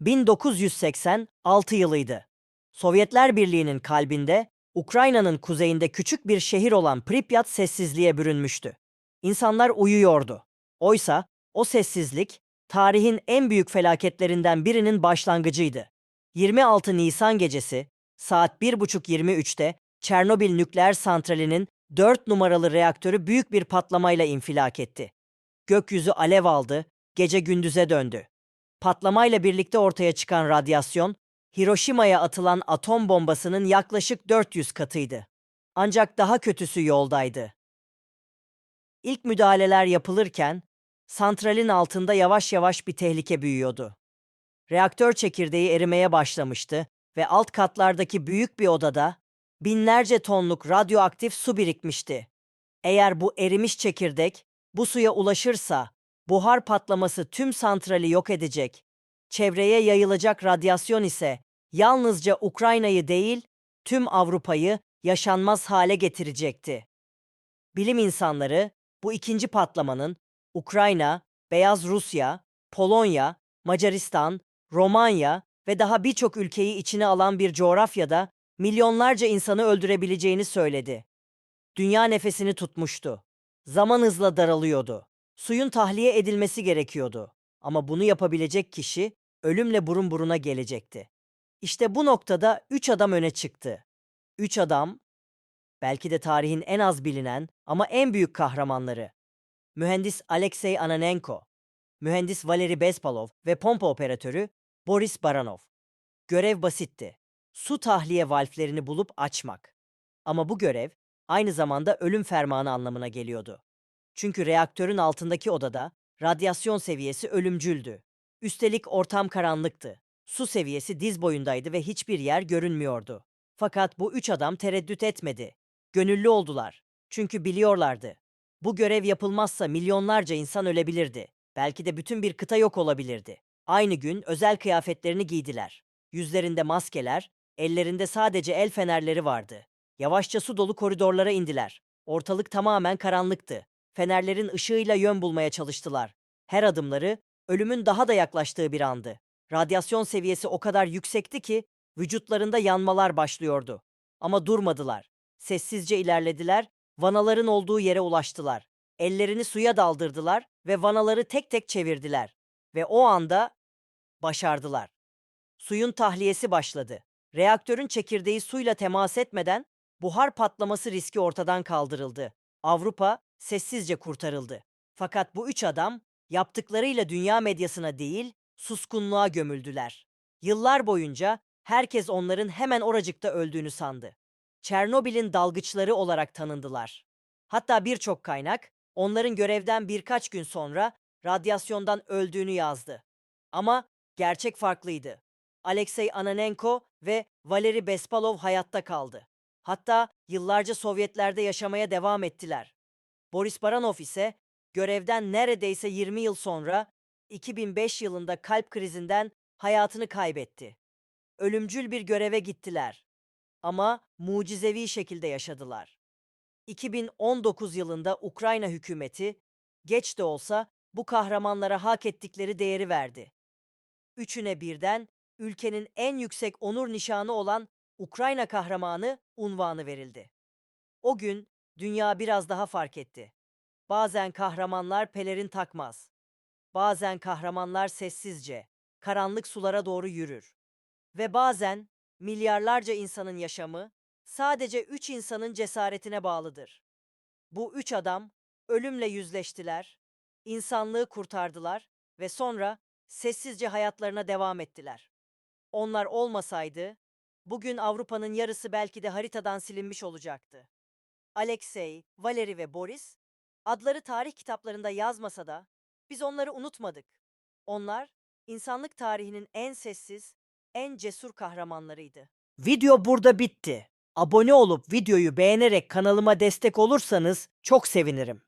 1986 yılıydı. Sovyetler Birliği'nin kalbinde, Ukrayna'nın kuzeyinde küçük bir şehir olan Pripyat sessizliğe bürünmüştü. İnsanlar uyuyordu. Oysa o sessizlik, tarihin en büyük felaketlerinden birinin başlangıcıydı. 26 Nisan gecesi, saat 1.30-23'te Çernobil nükleer santralinin 4 numaralı reaktörü büyük bir patlamayla infilak etti. Gökyüzü alev aldı, gece gündüze döndü. Patlamayla birlikte ortaya çıkan radyasyon, Hiroşima'ya atılan atom bombasının yaklaşık 400 katıydı. Ancak daha kötüsü yoldaydı. İlk müdahaleler yapılırken, santralin altında yavaş yavaş bir tehlike büyüyordu. Reaktör çekirdeği erimeye başlamıştı ve alt katlardaki büyük bir odada binlerce tonluk radyoaktif su birikmişti. Eğer bu erimiş çekirdek bu suya ulaşırsa buhar patlaması tüm santrali yok edecek. Çevreye yayılacak radyasyon ise yalnızca Ukrayna'yı değil, tüm Avrupa'yı yaşanmaz hale getirecekti. Bilim insanları bu ikinci patlamanın Ukrayna, Beyaz Rusya, Polonya, Macaristan, Romanya ve daha birçok ülkeyi içine alan bir coğrafyada milyonlarca insanı öldürebileceğini söyledi. Dünya nefesini tutmuştu. Zaman hızla daralıyordu. Suyun tahliye edilmesi gerekiyordu. Ama bunu yapabilecek kişi ölümle burun buruna gelecekti. İşte bu noktada üç adam öne çıktı. Üç adam, belki de tarihin en az bilinen ama en büyük kahramanları. Mühendis Alexey Ananenko, mühendis Valery Bespalov ve pompa operatörü Boris Baranov. Görev basitti. Su tahliye valflerini bulup açmak. Ama bu görev aynı zamanda ölüm fermanı anlamına geliyordu. Çünkü reaktörün altındaki odada radyasyon seviyesi ölümcüldü. Üstelik ortam karanlıktı. Su seviyesi diz boyundaydı ve hiçbir yer görünmüyordu. Fakat bu üç adam tereddüt etmedi. Gönüllü oldular. Çünkü biliyorlardı. Bu görev yapılmazsa milyonlarca insan ölebilirdi. Belki de bütün bir kıta yok olabilirdi. Aynı gün özel kıyafetlerini giydiler. Yüzlerinde maskeler, ellerinde sadece el fenerleri vardı. Yavaşça su dolu koridorlara indiler. Ortalık tamamen karanlıktı. Fenerlerin ışığıyla yön bulmaya çalıştılar. Her adımları ölümün daha da yaklaştığı bir andı. Radyasyon seviyesi o kadar yüksekti ki vücutlarında yanmalar başlıyordu. Ama durmadılar. Sessizce ilerlediler, vanaların olduğu yere ulaştılar. Ellerini suya daldırdılar ve vanaları tek tek çevirdiler. Ve o anda başardılar. Suyun tahliyesi başladı. Reaktörün çekirdeği suyla temas etmeden buhar patlaması riski ortadan kaldırıldı. Avrupa sessizce kurtarıldı. Fakat bu üç adam yaptıklarıyla dünya medyasına değil, suskunluğa gömüldüler. Yıllar boyunca herkes onların hemen oracıkta öldüğünü sandı. Çernobil'in dalgıçları olarak tanındılar. Hatta birçok kaynak onların görevden birkaç gün sonra radyasyondan öldüğünü yazdı. Ama gerçek farklıydı. Alexey Ananenko ve Valery Bespalov hayatta kaldı. Hatta yıllarca Sovyetlerde yaşamaya devam ettiler. Boris Baranov ise görevden neredeyse 20 yıl sonra 2005 yılında kalp krizinden hayatını kaybetti. Ölümcül bir göreve gittiler. Ama mucizevi şekilde yaşadılar. 2019 yılında Ukrayna hükümeti geç de olsa bu kahramanlara hak ettikleri değeri verdi. Üçüne birden ülkenin en yüksek onur nişanı olan Ukrayna kahramanı unvanı verildi. O gün dünya biraz daha fark etti. Bazen kahramanlar pelerin takmaz. Bazen kahramanlar sessizce, karanlık sulara doğru yürür. Ve bazen milyarlarca insanın yaşamı sadece üç insanın cesaretine bağlıdır. Bu üç adam ölümle yüzleştiler, insanlığı kurtardılar ve sonra sessizce hayatlarına devam ettiler. Onlar olmasaydı, bugün Avrupa'nın yarısı belki de haritadan silinmiş olacaktı. Alexey, Valery ve Boris, adları tarih kitaplarında yazmasa da biz onları unutmadık. Onlar, insanlık tarihinin en sessiz, en cesur kahramanlarıydı. Video burada bitti. Abone olup videoyu beğenerek kanalıma destek olursanız çok sevinirim.